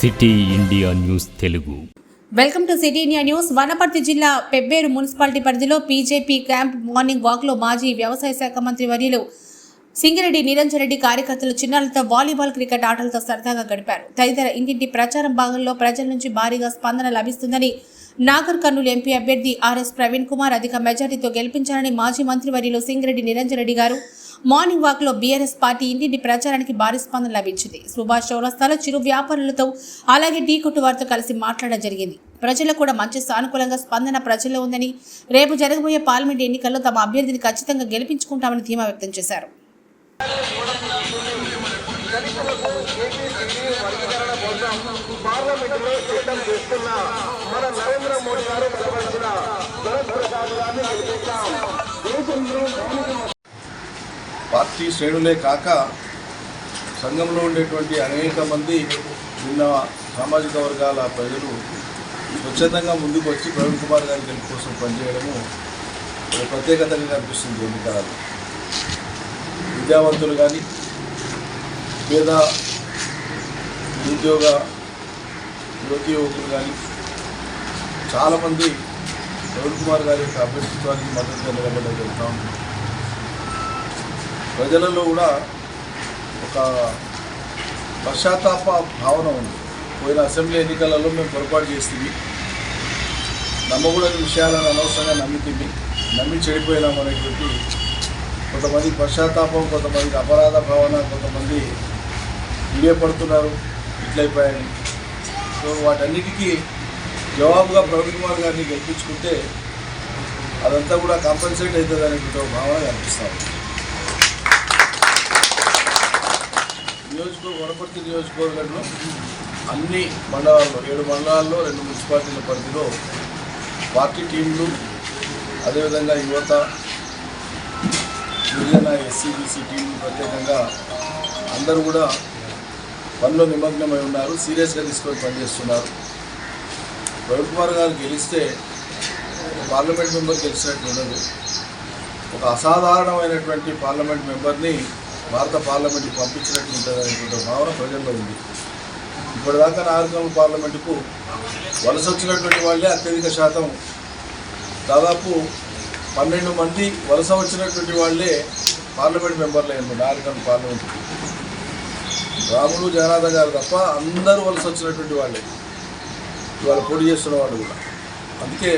City India news Telugu. Welcome to city India news. Wanaparthy జిల్లా Pebbair municipality పరిధిలో BJP camp morning వాక్లో మాజీ వ్యవసాయ శాఖ మంత్రి వర్యులు సింగిరెడ్డి నిరంజన్ రెడ్డి కార్యకర్తలు చిన్నారులతో వాలీబాల్ క్రికెట్ ఆటలతో సరదాగా గడిపారు. తదితర ఇంటింటి ప్రచారం భాగంలో ప్రజల నుంచి భారీగా స్పందన లభిస్తుందని నాగర్ కర్నూలు ఎంపీ అభ్యర్థి ఆర్ఎస్ ప్రవీణ్ కుమార్ అధిక మెజార్టీతో గెలిపించాలని మాజీ మంత్రి వర్యులు సింగిరెడ్డి నిరంజన్ రెడ్డి గారు మార్నింగ్ వాక్లో బీఆర్ఎస్ పార్టీ ఇంటింటి ప్రచారానికి భారీ స్పందన లభించింది. సుభాష్ చౌరస్తాలో చిరు వ్యాపారులతో అలాగే టీ కొట్టు వారితో కలిసి మాట్లాడడం జరిగింది. ప్రజలకు కూడా మంచి సానుకూలంగా స్పందన ప్రజల్లో ఉందని రేపు జరగబోయే పార్లమెంట్ ఎన్నికల్లో తమ అభ్యర్థిని ఖచ్చితంగా గెలిపించుకుంటామని ధీమా వ్యక్తం చేశారు. పార్లమెంటులో సిద్ధం చేస్తున్న మన నరేంద్ర మోడీ గారు బలపరిచిన ప్రసాద్ గారిని గెలిపిస్తాం దేశంలో పార్టీ శ్రేణులే కాక సంఘంలో ఉండేటువంటి అనేక మంది నిన్న సామాజిక వర్గాల ప్రజలు స్వచ్ఛందంగా ముందుకు వచ్చి ప్రవీణ్ కుమార్ గారి గెలుపు కోసం పనిచేయడము ప్రత్యేకతగా కనిపిస్తుంది ఎన్నికలలో. విద్యావంతులు కానీ పేద నిరుద్యోగ యువతి యువకులు కానీ చాలామంది ప్రవీణ్ కుమార్ గారి యొక్క అభ్యర్థిత్వానికి మద్దతుగా నిలబడడం జరుగుతూ ఉంది. ప్రజలలో కూడా ఒక పశ్చాత్తాప భావన ఉంది. పోయిన అసెంబ్లీ ఎన్నికలలో మేము పొరపాటు చేస్తుంది నమ్మకూడని విషయాలను అనవసరంగా నమ్మితిమి నమ్మి చెడిపోయినాం అనేటువంటి కొంతమంది పశ్చాత్తాపం కొంతమందికి అపరాధ భావన కొంతమంది పడుతున్నారు ఇట్లయిపోయాయని. సో వాటన్నిటికీ జవాబుగా ప్రవీణ్ కుమార్ గారిని గెలిపించుకుంటే అదంతా కూడా కాంపన్సేట్ అవుతుందని అనేటువంటి ఒక భావన కనిపిస్తాం నియోజకవర్గ వనపర్తి నియోజకవర్గంలో అన్ని మండలాల్లో ఏడు మండలాల్లో రెండు మున్సిపాలిటీల పరిధిలో పార్టీ టీంలు అదేవిధంగా యువత గిరిజన ఎస్సీ బీసీ టీంలు ప్రత్యేకంగా అందరూ కూడా పనిలో నిమగ్నమై ఉన్నారు సీరియస్గా తీసుకొని పనిచేస్తున్నారు. రవి కుమార్ గారు గెలిస్తే పార్లమెంట్ మెంబర్ గెలిచినట్టు ఉండదు. ఒక అసాధారణమైనటువంటి పార్లమెంట్ మెంబర్ని భారత పార్లమెంట్కి పంపించినట్టు ఉంటుంది అనేటువంటి భావన ప్రజల్లో ఉంది. ఇప్పటిదాకా నాగరికల్ పార్లమెంటుకు వలస వచ్చినటువంటి వాళ్ళే అత్యధిక శాతం. దాదాపు పన్నెండు మంది వలస వచ్చినటువంటి వాళ్ళే పార్లమెంట్ మెంబర్లు అయ్యారు నాగరికల్ పార్లమెంట్కి. రాములు జగన్నాథ గారు తప్ప అందరూ వలస వచ్చినటువంటి వాళ్ళే. ఇవాళ పోటీ చేస్తున్న వాళ్ళు కూడా. అందుకే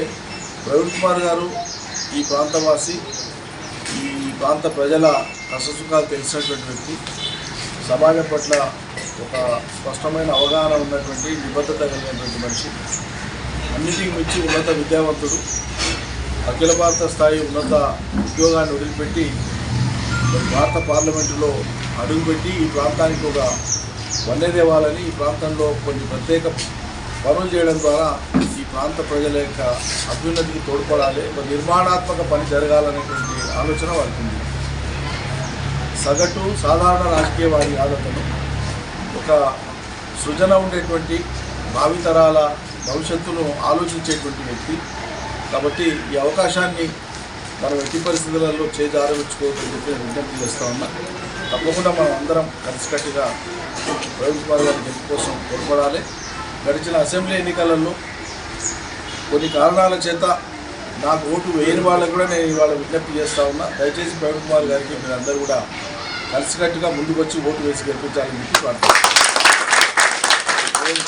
ప్రవీణ్ కుమార్ గారు ఈ ప్రాంతవాసి ఈ ప్రాంత ప్రజల కష్టసుఖాలు తెలిసినటువంటి వ్యక్తి. సమాజం పట్ల ఒక స్పష్టమైన అవగాహన ఉన్నటువంటి నిబద్ధత కలిగినటువంటి మనిషి. అన్నిటికీ మించి ఉన్నత విద్యావంతుడు. అఖిల భారత స్థాయి ఉన్నత ఉద్యోగాన్ని వదిలిపెట్టి భారత పార్లమెంటులో అడుగుపెట్టి ఈ ప్రాంతానికి ఒక వన్నె తేవాలని ఈ ప్రాంతంలో కొన్ని ప్రత్యేక పనులు చేయడం ద్వారా ఈ ప్రాంత ప్రజల యొక్క అభ్యున్నతికి తోడ్పడాలి ఒక నిర్మాణాత్మక పని జరగాలనేటువంటి ఆలోచన వారికి ఉంది. సగటు సాధారణ రాజకీయ వారి ఆదతను ఒక సృజన ఉండేటువంటి భావితరాల భవిష్యత్తును ఆలోచించేటువంటి వ్యక్తి. కాబట్టి ఈ అవకాశాన్ని మనం ఎట్టి పరిస్థితులలో చేజారవించుకోవద్దని చెప్పి నేను విజ్ఞప్తి చేస్తా ఉన్నా. తప్పకుండా మనం అందరం కలిసికట్టుగా ప్రవీణ్ కుమార్ గారి గెలుపు కోసం తోడ్పడాలి గడిచిన అసెంబ్లీ ఎన్నికలలో కొన్ని కారణాల చేత నాకు ఓటు వేయని వాళ్ళకు కూడా నేను ఇవాళ విజ్ఞప్తి చేస్తా ఉన్నా. దయచేసి ప్రవీణ్ కుమార్ గారికి మీరందరూ కూడా కలిసికట్టుగా ముందుకొచ్చి ఓటు వేసి గెలిపించాలని చెప్పి ప్రార్థన నేను